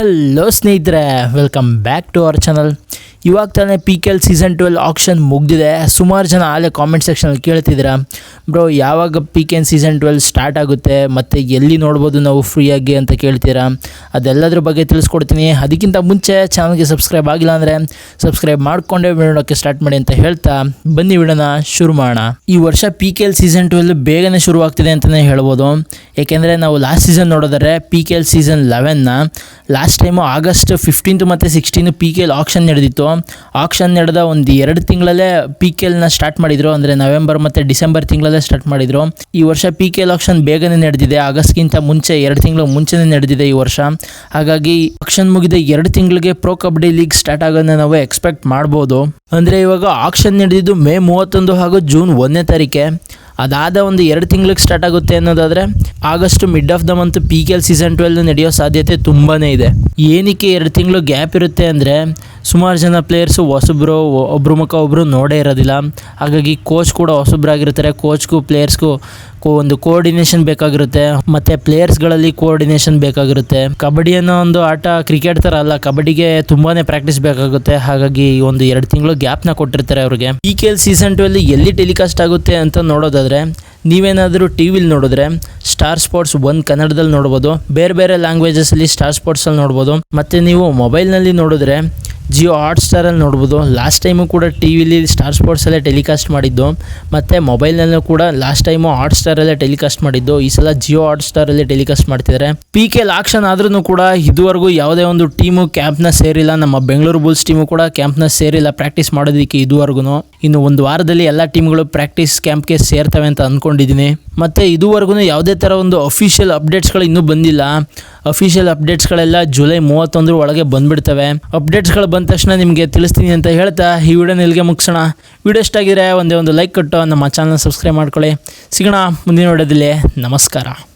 Hello ಸ್ನೇಹಿತರೆ. Welcome back to our channel ಇವಾಗ ತಾನೇ P K L season twelve auction ಮುಗ್ದಿದೆ. ಸುಮಾರು ಜನ ಆಲೇ ಕಾಮೆಂಟ್ ಸೆಕ್ಷನಲ್ಲಿ ಕೇಳ್ತಿದ್ದೀರಾ. ಬ್ರೋ ಯಾವಾಗ P K N season twelve start ಆಗುತ್ತೆ? ಮತ್ತು ಎಲ್ಲಿ ನೋಡ್ಬೋದು ನಾವು ಫ್ರೀಯಾಗಿ ಅಂತ ಕೇಳ್ತೀರಾ? ಅದೆಲ್ಲದ್ರ ಬಗ್ಗೆ ತಿಳಿಸ್ಕೊಡ್ತೀನಿ. ಅದಕ್ಕಿಂತ ಮುಂಚೆ ಚಾನಲ್ಗೆ ಸಬ್ಸ್ಕ್ರೈಬ್ ಆಗಿಲ್ಲ ಅಂದರೆ ಸಬ್ಸ್ಕ್ರೈಬ್ ಮಾಡಿಕೊಂಡೇ ನೋಡೋಕ್ಕೆ ಸ್ಟಾರ್ಟ್ ಮಾಡಿ ಅಂತ ಹೇಳ್ತಾ ಬನ್ನಿ ವಿಡಿಯೋನ ಶುರು ಮಾಡೋಣ. ಈ ವರ್ಷ P K L season twelve ಬೇಗನೆ ಶುರುವಾಗ್ತಿದೆ ಅಂತಲೇ ಹೇಳ್ಬೋದು. ಏಕೆಂದರೆ ನಾವು ಲಾಸ್ಟ್ ಸೀಸನ್ ನೋಡಿದ್ರೆ ಪಿ ಕೆ ಎಲ್ ಸೀಸನ್ ಲೆವೆನ್ನ ಲಾಸ್ಟ್ ಟೈಮು ಆಗಸ್ಟ್ ಫಿಫ್ಟೀನ್ತ್ ಮತ್ತು sixteen P K L auction ನಡೆದಿತ್ತು. ಆಕ್ಷನ್ ನಡೆದ ಒಂದು ಎರಡು ತಿಂಗಳಲ್ಲೇ ಪಿ ಕೆ ಎಲ್ನ ಸ್ಟಾರ್ಟ್ ಮಾಡಿದರು. ಅಂದರೆ ನವೆಂಬರ್ ಮತ್ತು ಡಿಸೆಂಬರ್ ತಿಂಗಳಲ್ಲೇ ಸ್ಟಾರ್ಟ್ ಮಾಡಿದರು. ಈ ವರ್ಷ ಪಿ ಕೆ ಎಲ್ ಆಕ್ಷನ್ ಬೇಗನೆ ನಡೆದಿದೆ. ಆಗಸ್ಟ್ಗಿಂತ ಮುಂಚೆ ಎರಡು ತಿಂಗಳು ಮುಂಚೆನೇ ನಡೆದಿದೆ ಈ ವರ್ಷ. ಹಾಗಾಗಿ ಆಕ್ಷನ್ ಮುಗಿದ ಎರಡು ತಿಂಗಳಿಗೆ ಪ್ರೊ ಕಬಡ್ಡಿ ಲೀಗ್ ಸ್ಟಾರ್ಟ್ ಆಗೋದನ್ನ ನಾವು ಎಕ್ಸ್ಪೆಕ್ಟ್ ಮಾಡ್ಬೋದು. ಅಂದರೆ ಇವಾಗ ಆಕ್ಷನ್ ನಡೆದಿದ್ದು ಮೇ ಮೂವತ್ತೊಂದು ಹಾಗೂ ಜೂನ್ ಒಂದನೇ ತಾರೀಕೆ. ಅದಾದ ಒಂದು ಎರಡು ತಿಂಗ್ಳಿಗೆ ಸ್ಟಾರ್ಟ್ ಆಗುತ್ತೆ ಅನ್ನೋದಾದರೆ August mid of the month P K L season twelve ನಡೆಯೋ ಸಾಧ್ಯತೆ ತುಂಬಾ ಇದೆ. ಏನಕ್ಕೆ ಎರಡು ತಿಂಗಳು ಗ್ಯಾಪ್ ಇರುತ್ತೆ ಅಂದರೆ ಸುಮಾರು ಜನ ಪ್ಲೇಯರ್ಸು ಹೊಸಬ್ರು, ಒಬ್ರು ಮುಖ ಒಬ್ಬರು ನೋಡೇ ಇರೋದಿಲ್ಲ. ಹಾಗಾಗಿ ಕೋಚ್ ಕೂಡ ಹೊಸಬ್ರಾಗಿರ್ತಾರೆ. ಕೋಚ್ಗೂ ಪ್ಲೇಯರ್ಸ್ಗೂ ಒಂದು ಕೋಆರ್ಡಿನೇಷನ್ ಬೇಕಾಗಿರುತ್ತೆ. ಮತ್ತು ಪ್ಲೇಯರ್ಸ್ಗಳಲ್ಲಿ ಕೋಆರ್ಡಿನೇಷನ್ ಬೇಕಾಗಿರುತ್ತೆ. ಕಬಡ್ಡಿ ಅನ್ನೋ ಒಂದು ಆಟ ಕ್ರಿಕೆಟ್ ಥರ ಅಲ್ಲ, ಕಬಡ್ಡಿಗೆ ತುಂಬಾ ಪ್ರಾಕ್ಟೀಸ್ ಬೇಕಾಗುತ್ತೆ. ಹಾಗಾಗಿ ಒಂದು ಎರಡು ತಿಂಗಳು ಗ್ಯಾಪ್ನ ಕೊಟ್ಟಿರ್ತಾರೆ ಅವ್ರಿಗೆ. P K L season twelve ಎಲ್ಲಿ ಟೆಲಿಕಾಸ್ಟ್ ಆಗುತ್ತೆ ಅಂತ ನೋಡೋದಾದರೆ, ನೀವೇನಾದರೂ ಟಿ ವಿಲಿ ನೋಡಿದ್ರೆ ಸ್ಟಾರ್ ಸ್ಪೋರ್ಟ್ಸ್ ಒಂದು ಕನ್ನಡದಲ್ಲಿ ನೋಡ್ಬೋದು. ಬೇರೆ ಬೇರೆ ಲ್ಯಾಂಗ್ವೇಜಸಲ್ಲಿ ಸ್ಟಾರ್ ಸ್ಪೋರ್ಟ್ಸಲ್ಲಿ ನೋಡ್ಬೋದು. ಮತ್ತು ನೀವು ಮೊಬೈಲ್ನಲ್ಲಿ ನೋಡಿದ್ರೆ ಜಿಯೋ ಹಾಟ್ ಸ್ಟಾರಲ್ಲಿ ನೋಡ್ಬೋದು. ಲಾಸ್ಟ್ ಟೈಮು ಕೂಡ ಟಿ ವಿಲಿ ಸ್ಟಾರ್ ಸ್ಪೋರ್ಟ್ಸಲ್ಲೇ ಟೆಲಿಕಾಸ್ಟ್ ಮಾಡಿದ್ದು. ಮತ್ತು ಮೊಬೈಲ್ನಲ್ಲೂ ಕೂಡ ಲಾಸ್ಟ್ ಟೈಮು ಹಾಟ್ ಸ್ಟಾರಲ್ಲೇ ಟೆಲಿಕಾಸ್ಟ್ ಮಾಡಿದ್ದು. ಈ ಸಲ ಜಿಯೋ ಹಾಟ್ ಸ್ಟಾರಲ್ಲೇ ಟೆಲಿಕಾಸ್ಟ್ ಮಾಡ್ತಿದ್ದಾರೆ. ಪಿ ಕೆ ಆಕ್ಷನ್ ಆದ್ರೂ ಕೂಡ ಇದುವರೆಗೂ ಯಾವುದೇ ಒಂದು ಟೀಮು ಕ್ಯಾಂಪ್ನ ಸೇರಿಲ್ಲ. ನಮ್ಮ ಬೆಂಗಳೂರು ಬುಲ್ಸ್ ಟೀಮು ಕೂಡ ಕ್ಯಾಂಪ್ನ ಸೇರಿಲ್ಲ. ಪ್ರಾಕ್ಟೀಸ್ ಮಾಡೋದಕ್ಕೆ ಇದುವರೆಗೂ. ಇನ್ನು ಒಂದು ವಾರದಲ್ಲಿ ಎಲ್ಲ ಟೀಮ್ಗಳು ಪ್ರಾಕ್ಟೀಸ್ ಕ್ಯಾಂಪ್ಗೆ ಸೇರ್ತವೆ ಅಂತ ಅಂದ್ಕೊಂಡಿದ್ದೀನಿ. ಮತ್ತು ಇದುವರೆಗೂ ಯಾವುದೇ ಥರ ಒಂದು ಅಫಿಷಿಯಲ್ ಅಪ್ಡೇಟ್ಸ್ಗಳು ಇನ್ನೂ ಬಂದಿಲ್ಲ. ಅಫಿಷಿಯಲ್ ಅಪ್ಡೇಟ್ಸ್ಗಳೆಲ್ಲ ಜುಲೈ ಮೂವತ್ತೊಂದರ ಒಳಗೆ ಬಂದುಬಿಡ್ತವೆ. ಅಪ್ಡೇಟ್ಸ್ಗಳು ಬಂದ ತಕ್ಷಣ ನಿಮಗೆ ತಿಳಿಸ್ತೀನಿ ಅಂತ ಹೇಳ್ತಾ ಈ ವಿಡಿಯೋನ ಇಲ್ಲಿಗೆ ಮುಗಿಸೋಣ. ವಿಡಿಯೋ ಇಷ್ಟ ಆಗಿದ್ರೆ ಒಂದೇ ಒಂದು ಲೈಕ್ ಕೊಟ್ಟು ನಮ್ಮ ಚಾನಲ್ನ ಸಬ್ಸ್ಕ್ರೈಬ್ ಮಾಡ್ಕೊಳ್ಳಿ. ಸಿಗೋಣ ಮುಂದಿನ ವಿಡಿಯೋದಲ್ಲಿ. ನಮಸ್ಕಾರ.